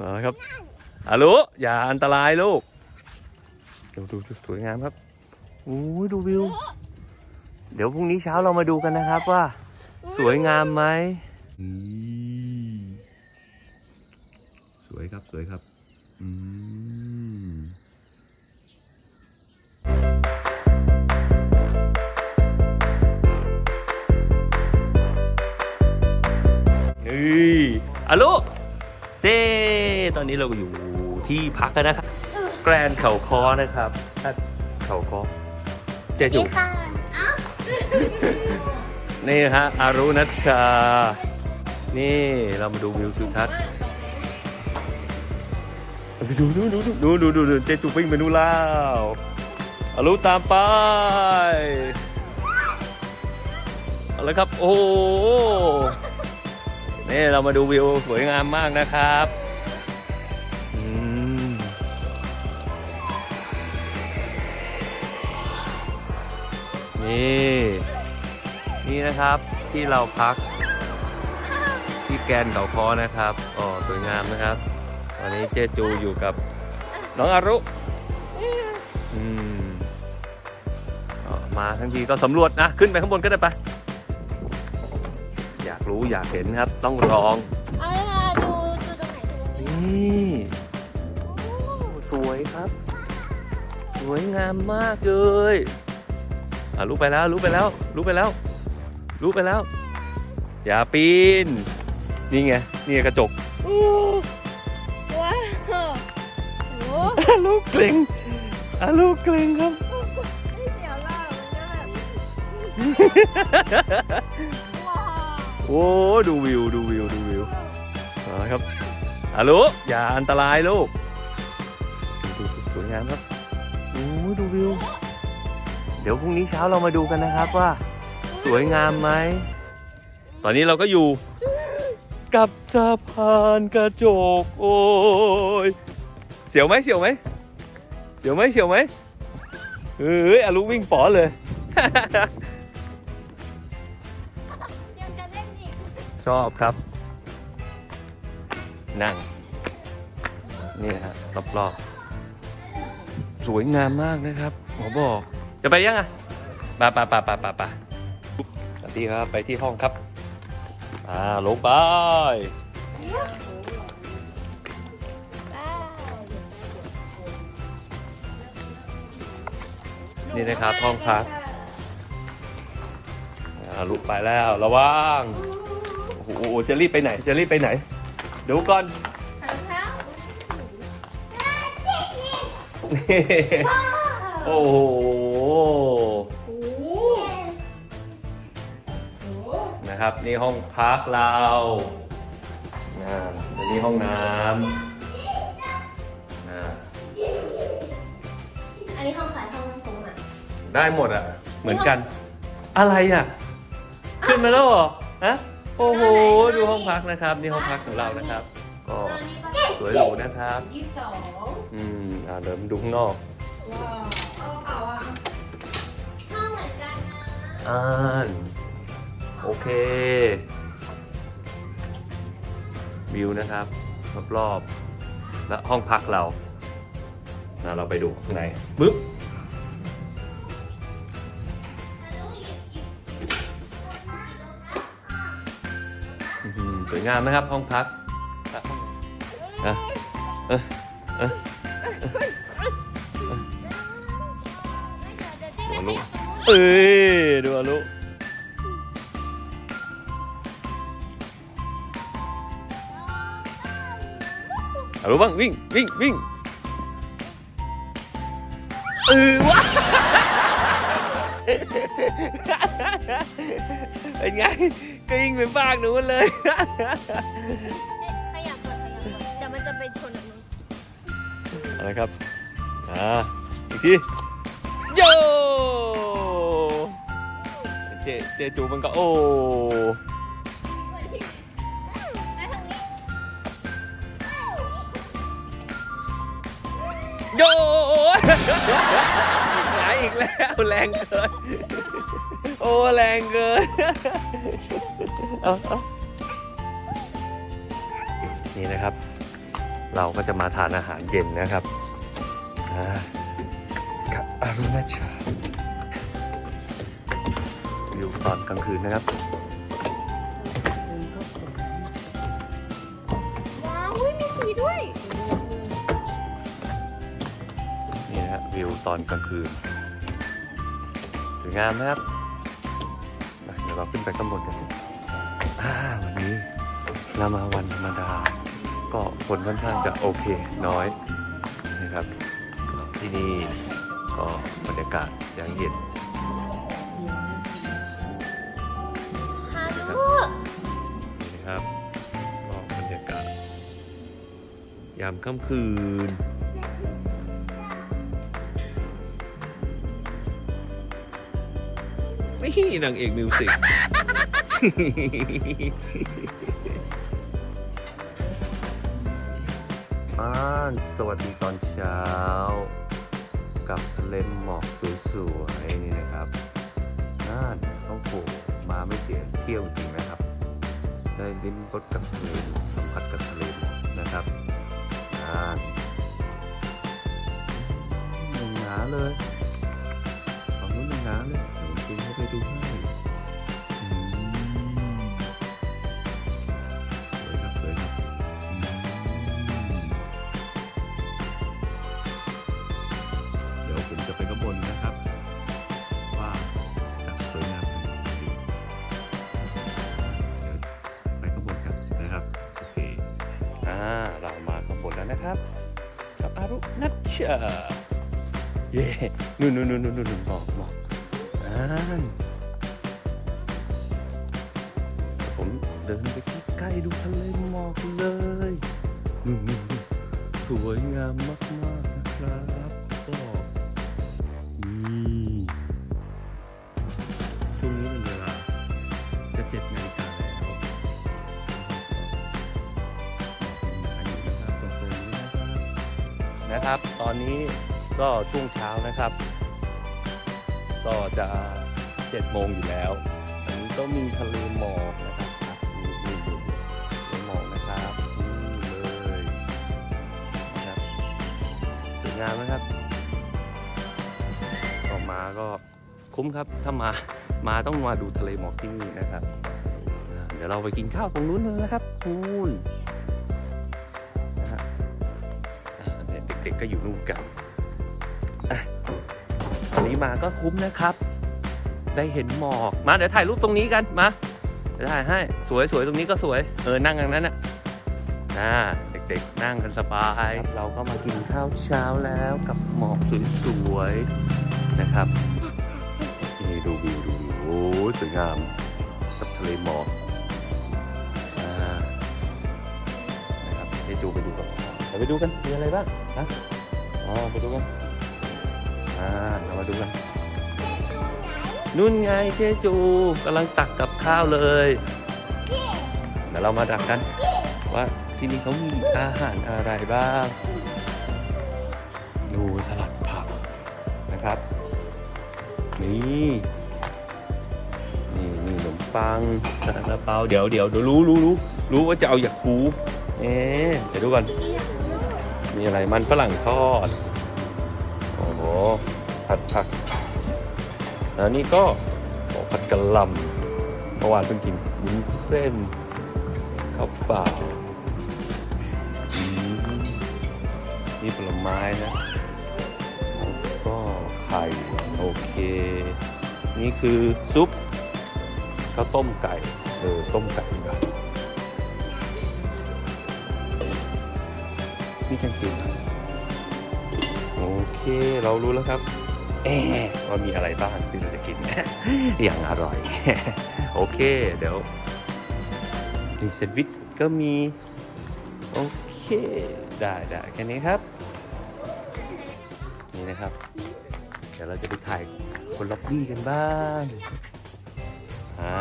เอาละครับอารุอย่าอันตรายลูกดูดูดูสวยงามครับโอ้ยดูวิว เดี๋ยวพรุ่งนี้เช้าเรามาดูกันนะครับว่า สวยงามไหมอืมสวยครับสวยครับ อืมนี่อารุเต้ต อนนี้เราอยู่ที่พักกันนะครับแกรนด์เขาคอนะครับอะเขาคอเจจุนี่ค่ะอ้าวนี่ฮะอารุนัชชา นี่เรามาดูวิวทิวทัศน์ไปดูดูดูดูดูดูดูเจจูปิ้งไปนู่นแล้วอารุตามไปเอาละครับ โอ้โหนี่เรามาดูวิวสวยงามมากนะครับ นี่นี่นะครับที่เราพัก ที่แกนเขาคอนะครับอ๋อสวยงามนะครับตอนนี้เจจูอยู่กับน้องอารุอืมอ๋อมาทั้งทีก็สำรวจนะ ขึ้นไปข้างบนก็ได้ปะอยากรู้อยากเห็นครับต้องลองเอาเลยค่ะดูดูตรงไหนดูตรงไหนนี่โอ้สวยครับ สวยงามมากเลย อะรู้ไปแล้วรู้ไปแล้วรู้ไปแล้วรู้ไปแล้ว อย่าปีน นี่ไง นี่ไงกระจกว้าวโอ้อาลูกเกรงอาลูกเกรงครับนี่เสียวล่ามันก็แบบว้าวโอ้ดูวิวดูวิวดูวิวเอาละครับอาลูอย่าอันตรายลูกดูดูสวยงามครับโอ้ดูวิว เดี๋ยวพรุ่งนี้เช้าเรามาดูกันนะครับว่า สวยงามไหม ตอนนี้เราก็อยู่ กับสะพานกระจก โอ้ยเสียวไหมเสียวไหมเสียวไหมเสียวไหมเอ้ยอารุวิ่งป๋อเลย ยังจะเล่นอีกชอบครับ นั่ง นี่ฮะรอบๆ สวยงามมากนะครับหมอบอก จะไปยังอะปะปะปะปะปะปะสวัสดีครับไปที่ห้องครับอ่าลงไปนี่นะครับห้องพักอ่าลุกไปแล้วระวังโอ้โหจะรีบไปไหน จะรีบไปไหน เดี๋ยวก่อน รองเท้านี่โอ้โหนะครับนี่ห้องพักเราอ่าอันนี้ห้องน้ำอ่าอันนี้ห้องขายห้องตรงอะได้หมดอะ เหมือนกัน อะไรอะ ขึ้นมาแล้วเหรอฮะโอ้โห ดูห้องพักนะครับ นี่ห้องพักของเรานะครับ ก็สวยหรูนะครับ ยี่สิบสองอืมอ่าเดี๋ยวมาดูข้างนอก ว้าว อ่านโอเค วิวนะครับ รอบๆและห้องพักเรานะเราไปดูข้างในปึ๊บอื้อหือสวยงามนะครับห้องพักอะเออเออดูอาลุ เอ้ยดูอาลุอาลุบ้างวิ่งวิ่งวิ่งเออวะเป็นไงก็ยิงเป็นบ้างหนูนเลยขยับก่อนขยับก่อนเดี๋ยวมันจะไปชนอันนู้นอะไรครับ อ่า อีกที โย เจเจจูมันก็โอ้โยหงายอีกแล้วแรงเกิน โอ้แรงเกินเอาเอานี่นะครับ เราก็จะมาทานอาหารเย็นนะครับอ่ากับอรุณชา ตอนกลางคืนนะครับ ว้าวอุ๊ยมีสีด้วย นี่นะฮะวิวตอนกลางคืนสวยงามนะครับอะเดี๋ยวเราขึ้นไปข้างบนกันอ่าวันนี้เรามาวันธรรมดา ก็คนค่อนข้างจะโอเคน้อยนะครับ ที่นี่ก็บรรยากาศอย่างเย็น ยามค่ำคืนไม่นางเอกมิวสิกอ่านสวัสดีตอนเช้า กับทะเลหมอกสวยๆนี่นะครับน่านโอ้โหมาไม่เสียเที่ยวจริงนะครับ ได้ลิ้มรสกับทะเลสัมผัสกับทะเลนะครับานหนึ่งหนาเลยฝั่งนู้นหนึ่งหนาเลยเดี๋ยวคุณเข้าไปดูให้อืมสวยครับสวยครับเดี๋ยวผมจะไปข้างบนนะครับ ว่าจะสวยงามขนาดไหนเดี๋ยวไปข้างบนกันนะครับ โอเค อ่า นะครับ กับอารุนัชชาเย่นู่นนู่นนู่นนู่นนู่นหมอกหมอกอ่านผมเดินไปใกล้ๆดูทะเลหมอกเลย นู่นสวยงามมากๆนะครับ นะครับ ตอนนี้ก็ช่วงเช้านะครับ ก็จะเจ็ดโมงอยู่แล้วอันนี้ก็มีทะเลหมอกนะครับมีมีดูทะเลหมอกนะครับนี่เลยนะครับสวยงามนะครับออกมาก็คุ้มครับถ้ามามาต้องมาดูทะเลหมอกที่นี่นะครับ เดี๋ยวเราไปกินข้าวตรงนู้นเลยนะครับนู่น ด็กๆก็อยู่นู่นกันอะวันนี้มาก็คุ้มนะครับ ได้เห็นหมอกมาเดี๋ยวถ่ายรูปตรงนี้กันมาเดี๋ยวถ่ายให้สวยสวยตรงนี้ก็สวย เออนั่งอย่างนั้นน่ะอ่าเด็กๆนั่งกันสบาย เราก็มากินข้าวเช้าแล้วกับหมอกสวยๆนะครับนี่ดูวิวดูวิวโอ้ยสวยงามกับทะเลหมอกอ่านะครับให้ดูไปดูกัน เราไปดูกันมีอะไรบ้างนะอ๋อไปดูกันอ่าเรามาดูกันนู่นไงเจจูกำลังตักกับข้าวเลยเดี๋ยวเรามาดักกัน ว่าที่นี่เขามีอาหารอะไรบ้าง ดูสลัดผักนะครับ นี่นี่นี่ขนมปังซาลาเปาเดี๋ยวเดี๋ยวเดี๋ยวรู้รู้รู้รู้ว่าจะเอาอยากกูเอ๊ะเดี๋ยวดูก่อน มีอะไรมันฝรั่งทอด โอ้โห ผัดผัก แล้วนี่ก็ผัดกะหล่ำเมื่อวานเพิ่งกินวุ้นเส้นข้าวเปล่านี่ผลไม้นะแล้วก็ไข่ โอเค นี่คือซุปข้าวต้มไก่ เออ ต้มไก่ดีกว่า นี่แกงจืดนะโอเคเรารู้แล้วครับเอ๊ะว่ามีอะไรบ้างที่เราจะกิน อย่างอร่อย โอเค เดี๋ยวนี่แซนด์วิชก็มี โอเค ได้ได้แค่นี้ครับ นี่นะครับ เดี๋ยวเราจะไปถ่ายคนล็อบบี้กันบ้างอ่า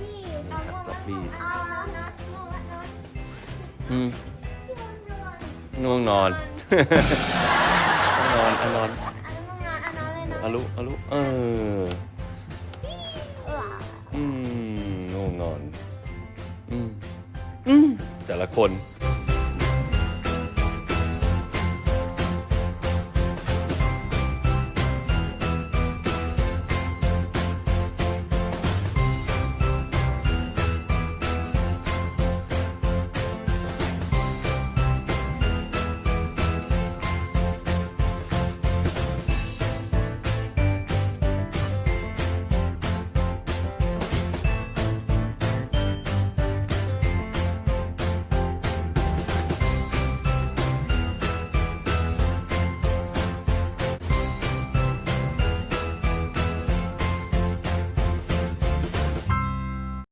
นี่ครับล็อบบี้อืม ง่วงนอนง่วงนอนอะนอนอาลุอาลุเอออืมง่วงนอน อืมอืมแต่ละคน